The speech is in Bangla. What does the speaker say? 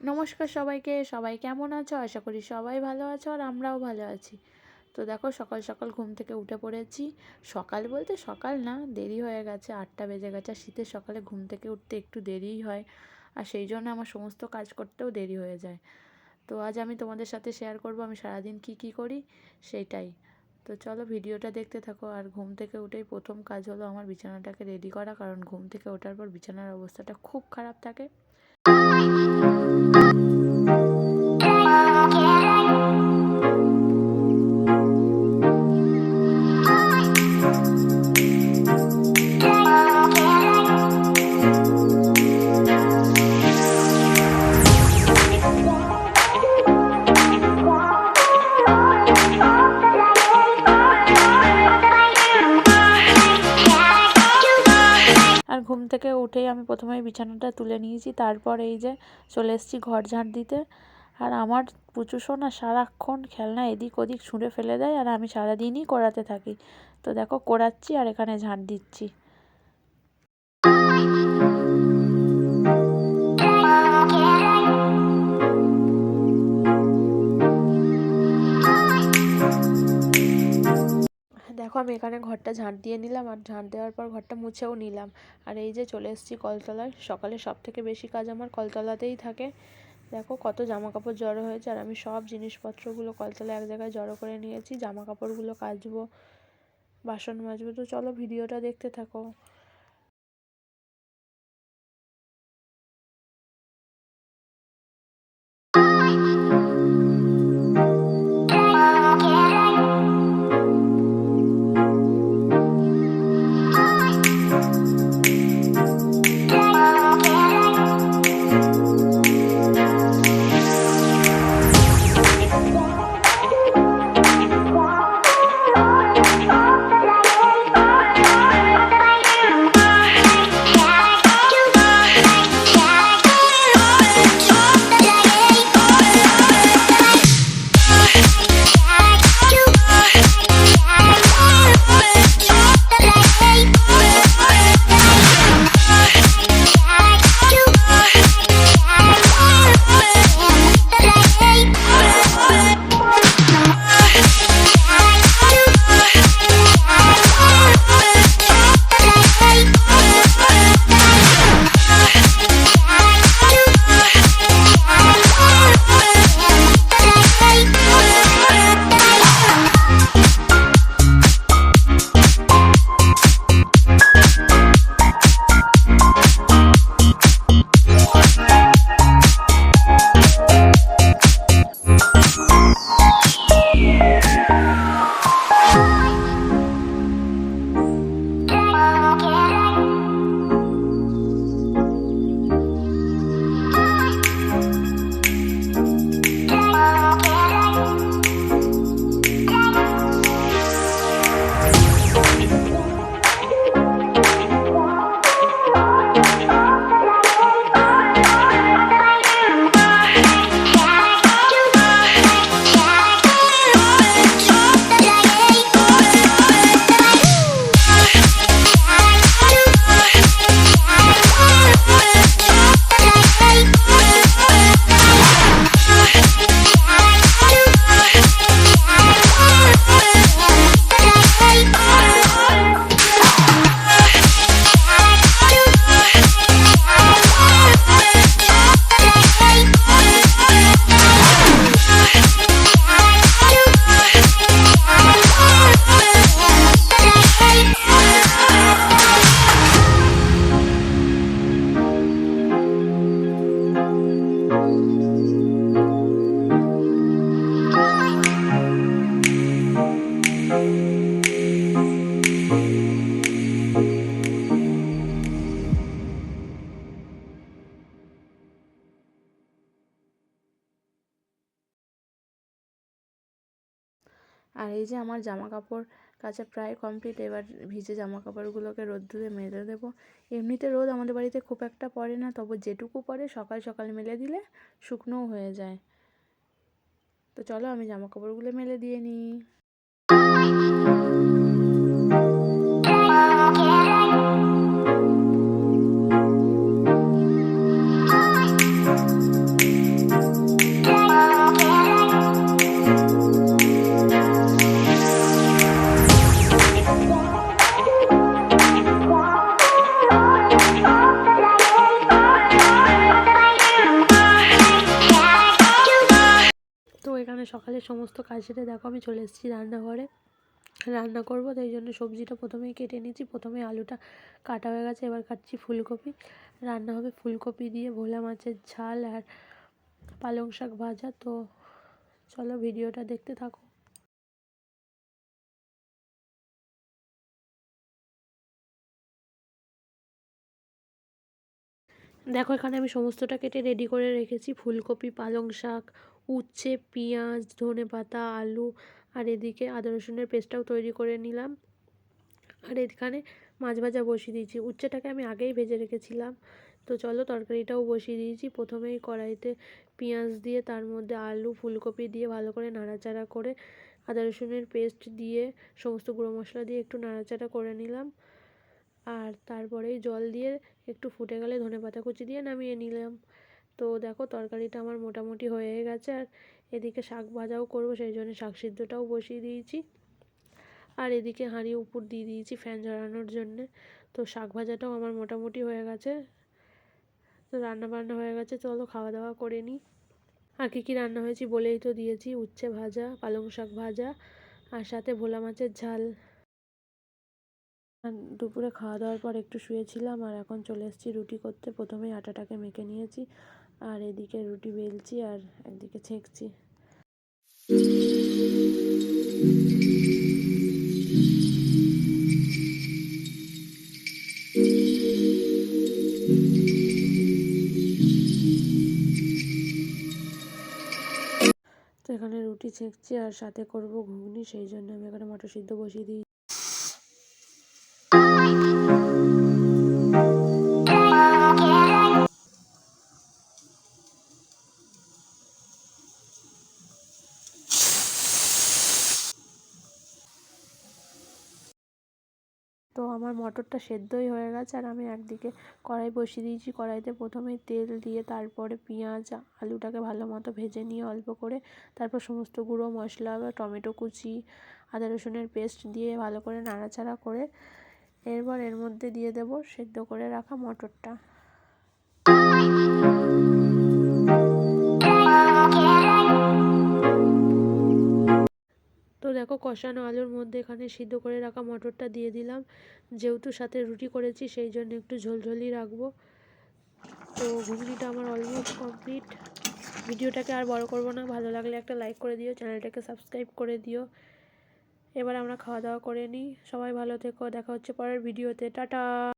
নমস্কার সবাইকে, সবাই কেমন আছো? আশা করি সবাই ভালো আছো আর আমরাও ভালো আছি। তো দেখো, সকাল সকাল ঘুম থেকে উঠে পড়েছি। সকাল বলতে সকাল না, দেরি হয়ে গেছে, আটটা বেজে গেছে। আর শীতের সকালে ঘুম থেকে উঠতে একটু দেরিই হয় আর সেই জন্য আমার সমস্ত কাজ করতেও দেরি হয়ে যায়। তো আজ আমি তোমাদের সাথে শেয়ার করব, আমি সারাদিন কি কি করি সেইটাই তো চলো ভিডিওটা দেখতে থাকো আর ঘুম থেকে উঠেই প্রথম কাজ হলো আমার বিছানাটাকে রেডি করা, কারণ ঘুম থেকে ওঠার পর বিছানার অবস্থাটা খুব খারাপ থাকে। আর থেকে উঠেই আমি প্রথমে বিছানাটা তুলে নিয়েছি, তারপর এই যে চলে এসেছি ঘর ঝাঁট দিতে। আর আমার পুচু সোনা সারাক্ষণ খেলনা এদিক ওদিক ছুঁড়ে ফেলে দেয়, আর আমি সারাদিনই করাতে থাকি। তো দেখো, করাচ্ছি আর এখানে ঝাঁট দিচ্ছি। দেখো আমি এখানে ঘরটা ঝাঁট দিয়ে নিলাম, আর ঝাঁট দেওয়ার পর ঘরটা মুছেও নিলাম। আর এই যে চলে এসেছি কলতলায়। সকালে সব থেকে বেশি কাজ আমার কলতলাতেই থাকে। দেখো কত জামা কাপড় জড়ো হয়েছে, আর আমি সব জিনিসপত্রগুলো কলতলায় এক জায়গায় জড়ো করে নিয়েছি। জামা কাপড়গুলো কাচবো, বাসন মাজবো। তো চলো ভিডিওটা দেখতে থাকো। আর এই যে আমার জামা কাপড় কাচা প্রায় কমপ্লিট এবার ভিজে জামা কাপড়গুলোকে রোদ্দুরে মেলে দেবো। এমনিতে রোদ আমাদের বাড়িতে খুব একটা পড়ে না, তবে যেটুকু পড়ে সকাল সকাল মেলে দিলে শুকনোও হয়ে যায়। তো চলো আমি জামা কাপড়গুলো মেলে দিয়ে নিই। সকালে সমস্ত কাজ সেরে দেখো আমি চলে এসেছি রান্নাঘরে। রান্না করব, তাই জন্য সবজিটা প্রথমেই কেটে নিয়েছি। প্রথমে আলুটা কাটা হয়ে গেছে, এবার কাটছি ফুলকপি। রান্না হবে ফুলকপি দিয়ে, ভোলা মাছের ঝাল আর পালং শাক ভাজা। তো চলো ভিডিওটা দেখতে থাকো। দেখো এখানে আমি সমস্তটা কেটে রেডি করে রেখেছি। ফুলকপি, পালং শাক উচ্ছে, পেঁয়াজ ধনে পাতা আলু আর এদিকে আদা, রসুনের পেস্টটাও তৈরি করে নিলাম। আর এখানে মাছ ভাজা বসিয়ে দিয়েছি। উচ্ছেটাকে আমি আগেই ভেজে রেখেছিলাম। তো চলো তরকারিটাও বসিয়ে দিয়েছি। প্রথমেই কড়াইতে পেঁয়াজ দিয়ে, তার মধ্যে আলু, ফুলকপি দিয়ে ভালো করে নাড়াচাড়া করে আদা, রসুনের পেস্ট দিয়ে সমস্ত গুঁড়ো মশলা দিয়ে একটু নাড়াচাড়া করে নিলাম। আর তারপরেই জল দিয়ে একটু ফুটে গেলে ধনে পাতা কুচি দিয়ে নামিয়ে নিলাম। তো দেখো তরকারিটা আমার মোটামুটি হয়ে গেছে আর এদিকে শাক ভাজাও করব, সেই জন্য শাক সিদ্ধটাও বসিয়ে দিয়েছি। আর এদিকে হাঁড়ি উপর দিয়ে দিয়েছি ফ্যান ঝরানোর জন্যে। তো শাক ভাজাটাও আমার মোটামুটি হয়ে গেছে। তো রান্না বান্না হয়ে গেছে, চলো খাওয়া দাওয়া করে নিই। আর কী কী রান্না হয়েছে বলেই তো দিয়েছি, উচ্ছে ভাজা, পালং শাক ভাজা আর সাথে ভোলা মাছের ঝাল। দুপুরে খাওয়া দাওয়ার পর একটু শুয়েছিলাম আর এখন চলে এসেছি রুটি করতে, প্রথমেই আটাটাকে মেখে নিয়েছি। আর এদিকে রুটি বেলছি আর একদিকে ছেঁকছি। এখানে রুটি ছেঁকছি আর সাথে করব ঘুগনি, সেই জন্য আমি এখানে মটর সিদ্ধ বসিয়ে দিই। তো আমার মটরটা সেদ্ধই হয়ে গেছে আর আমি একদিকে কড়াই বসিয়ে দিয়েছি। কড়াইতে প্রথমে তেল দিয়ে তারপরে পেঁয়াজ, আলুটাকে ভালো মতো ভেজে নিয়ে অল্প করে তারপর সমস্ত গুঁড়ো মশলা বা টমেটো কুচি, আদা রসুনের পেস্ট দিয়ে ভালো করে নাড়াচাড়া করে এরপর এর মধ্যে দিয়ে দেব সেদ্ধ করে রাখা মটরটা। দেখো কষানো আলুর মধ্যে এখানে সিদ্ধ করে রাখা মটরটা দিয়ে দিলাম। যেহেতু সাথে রুটি করেছি, সেই জন্য একটু ঝোলঝোলই রাখব। তো ঘুগনিটা আমার অলমোস্ট কমপ্লিট ভিডিওটাকে আর বড় করব না, ভালো লাগলে একটা লাইক করে দিও, চ্যানেলটাকে সাবস্ক্রাইব করে দিও। এবার আমরা খাওয়া দাওয়া করে নিই। সবাই ভালো থেকো, দেখা হচ্ছে পরের ভিডিওতে। টাটা!